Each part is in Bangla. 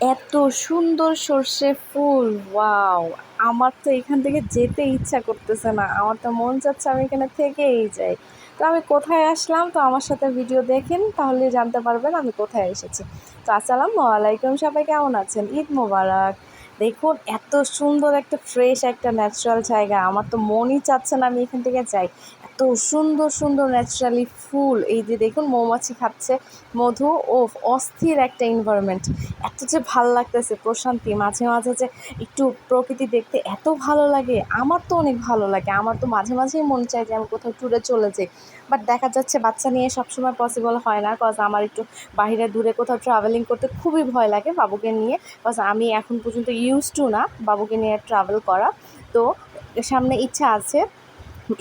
এত সুন্দর সর্ষে ফুল, ওয়াও। আমার তো এখান থেকে যেতে ইচ্ছা করতেছে না। আমার তো মন চাচ্ছে আমি এখানে থেকেই যাই। তো আমি কোথায় আসলাম? তো আমার সাথে ভিডিও দেখেন, তাহলে জানতে পারবেন আমি কোথায় এসেছি। তো আসসালামু আলাইকুম সবাই, কেমন আছেন? ঈদ মোবারক। দেখুন, এত সুন্দর একটা ফ্রেশ একটা ন্যাচারাল জায়গা। আমার তো মনই চাচ্ছে না আমি এখান থেকে যাই। এত সুন্দর সুন্দর ন্যাচারালি ফুল। এই যে দেখুন, মৌমাছি খাচ্ছে, মধু ও অস্থির একটা এনভায়রনমেন্ট এত যে ভালো লাগতেছে প্রশান্তি, মাঝে মাঝে যে একটু প্রকৃতি দেখতে এত ভালো লাগে। আমার তো অনেক ভালো লাগে। আমার তো মাঝে মাঝেই মন চায় যে আমি কোথাও ট্যুরে চলে যাই। বাট দেখা যাচ্ছে বাচ্চা নিয়ে সবসময় পসিবল হয় না। কজ আমার একটু বাইরে দূরে কোথাও ট্রাভেলিং করতে খুবই ভয় লাগে বাবুকে নিয়ে। কজ আমি এখন পর্যন্ত ইউজ টু না বাবুকে নিয়ে ট্রাভেল করা। তো সামনে ইচ্ছা আছে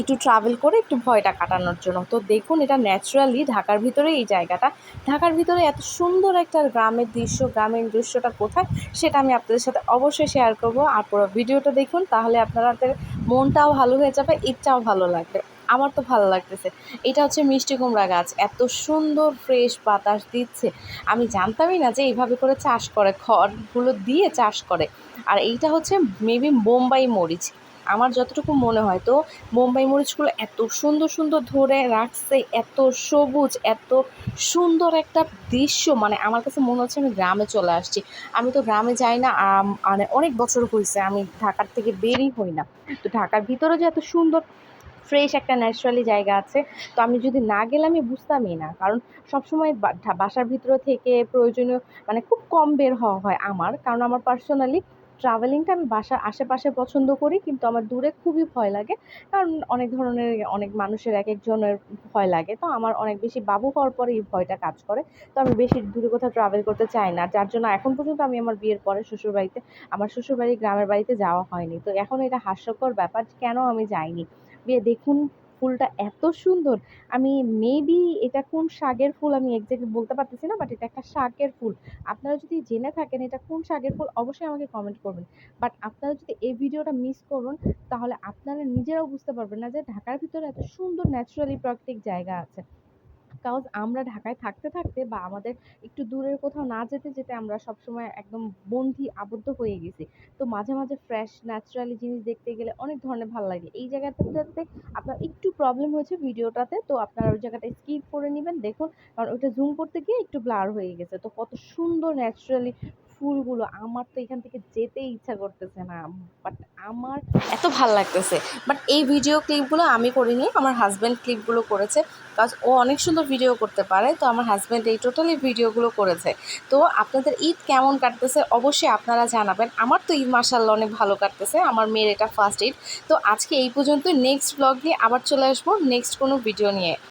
একটু ট্রাভেল করে একটু ভয়টা কাটানোর জন্য। তো দেখুন এটা ন্যাচারালি ঢাকার ভিতরে এই জায়গাটা। ঢাকার ভিতরে এত সুন্দর একটা গ্রামের দৃশ্য গ্রামের দৃশ্যটা কোথায় সেটা আমি আপনাদের সাথে অবশ্যই শেয়ার করব। আর পুরো ভিডিওটা দেখুন, তাহলে আপনাদের মনটাও ভালো হয়ে যাবে, ইচ্ছাও ভালো লাগবে। আমার তো ভালো লাগতেছে। এটা হচ্ছে মিষ্টি কুমড়া গাছ, এত সুন্দর ফ্রেশ বাতাস দিচ্ছে। আমি জানতামই না যে এইভাবে করে চাষ করে, খড়গুলো দিয়ে চাষ করে। আর এইটা হচ্ছে মেবি বোম্বাই মরিচ। আমার যতটুকু মনে হয় তো, বোম্বাই মরিচগুলো এত সুন্দর সুন্দর ধরে রাখছে, এত সবুজ, এত সুন্দর একটা দৃশ্য। মানে আমার কাছে মনে হচ্ছে আমি গ্রামে চলে আসছি। আমি তো গ্রামে যাই না মানে অনেক বছর হয়েছে আমি ঢাকার থেকে বেরই হই না। তো ঢাকার ভিতরে যে এত সুন্দর ফ্রেশ একটা ন্যাচারালি জায়গা আছে। তো আমি যদি না গেলে আমি বুঝতামই না। কারণ সবসময় বাসার ভিতর থেকে প্রয়োজনীয় মানে খুব কম বের হওয়া হয় আমার। কারণ আমার পার্সোনালি ট্রাভেলিংটা আমি বাসার আশেপাশে পছন্দ করি, কিন্তু আমার দূরে খুবই ভয় লাগে। কারণ অনেক ধরনের অনেক মানুষের এক একজনের ভয় লাগে। তো আমার অনেক বেশি বাবু হওয়ার পরে এই ভয়টা কাজ করে। তো আমি বেশি দূরে কোথাও ট্রাভেল করতে চাই না। যার জন্য এখন পর্যন্ত আমি আমার বিয়ের পরে শ্বশুরবাড়িতে, আমার শ্বশুরবাড়ি গ্রামের বাড়িতে যাওয়া হয়নি। তো এখন এটা হাস্যকর ব্যাপার কেন আমি যাইনি। দিয়ে দেখুন ফুলটা এত সুন্দর। আমি মেবি এটা কোন শাকের ফুল আমি এক্স্যাক্টলি বলতে পারতেছি না বাট এটা একটা শাকের ফুল। আপনারা যদি জেনে থাকেন এটা কোন শাকের ফুল, অবশ্যই আমাকে কমেন্ট করবেন। বাট আপনারা যদি এই ভিডিওটা মিস করুন, তাহলে আপনারা নিজেরাও বুঝতে পারবেন না যে ঢাকার ভিতরে এত সুন্দর ন্যাচারালি প্রাকৃতিক জায়গা আছে। কারণ আমরা ঢাকায় থাকতে থাকতে বা আমাদের একটু দূরের কোথাও না যেতে যেতে আমরা সবসময় একদম বন্দি, আবদ্ধ হয়ে গেছি। তো মাঝে মাঝে ফ্রেশ ন্যাচারালি জিনিস দেখতে গেলে অনেক ধরনের ভালো লাগে। এই জায়গাটাতে আপনার একটু প্রবলেম হয়েছে ভিডিওটাতে, তো আপনারা ওই জায়গাটা স্কিপ করে নেবেন। দেখুন, কারণ ওইটা জুম করতে গিয়ে একটু ব্লার হয়ে গেছে। তো কত সুন্দর ন্যাচারালি ফুলগুলো আমার তো এখান থেকে যেতে ইচ্ছা করতেছে না বাট আমার এত ভালো লাগতেছে। বাট এই ভিডিও ক্লিপগুলো আমি করিনি, আমার হাজব্যান্ড ক্লিপগুলো করেছে। কাজ ও অনেক সুন্দর ভিডিও করতে পারে, তো আমার হাজব্যান্ড এই টোটালি ভিডিওগুলো করেছে। তো আপনাদের ঈদ কেমন কাটতেছে অবশ্যই আপনারা জানাবেন। আমার তো ঈদ মার্শাল্লাহ অনেক ভালো কাটতেছে, আমার মেয়ের এটা ফার্স্ট ঈদ। তো আজকে এই পর্যন্ত নেক্সট ব্লগ নিয়ে আবার চলে আসব নেক্সট কোনো ভিডিও নিয়ে।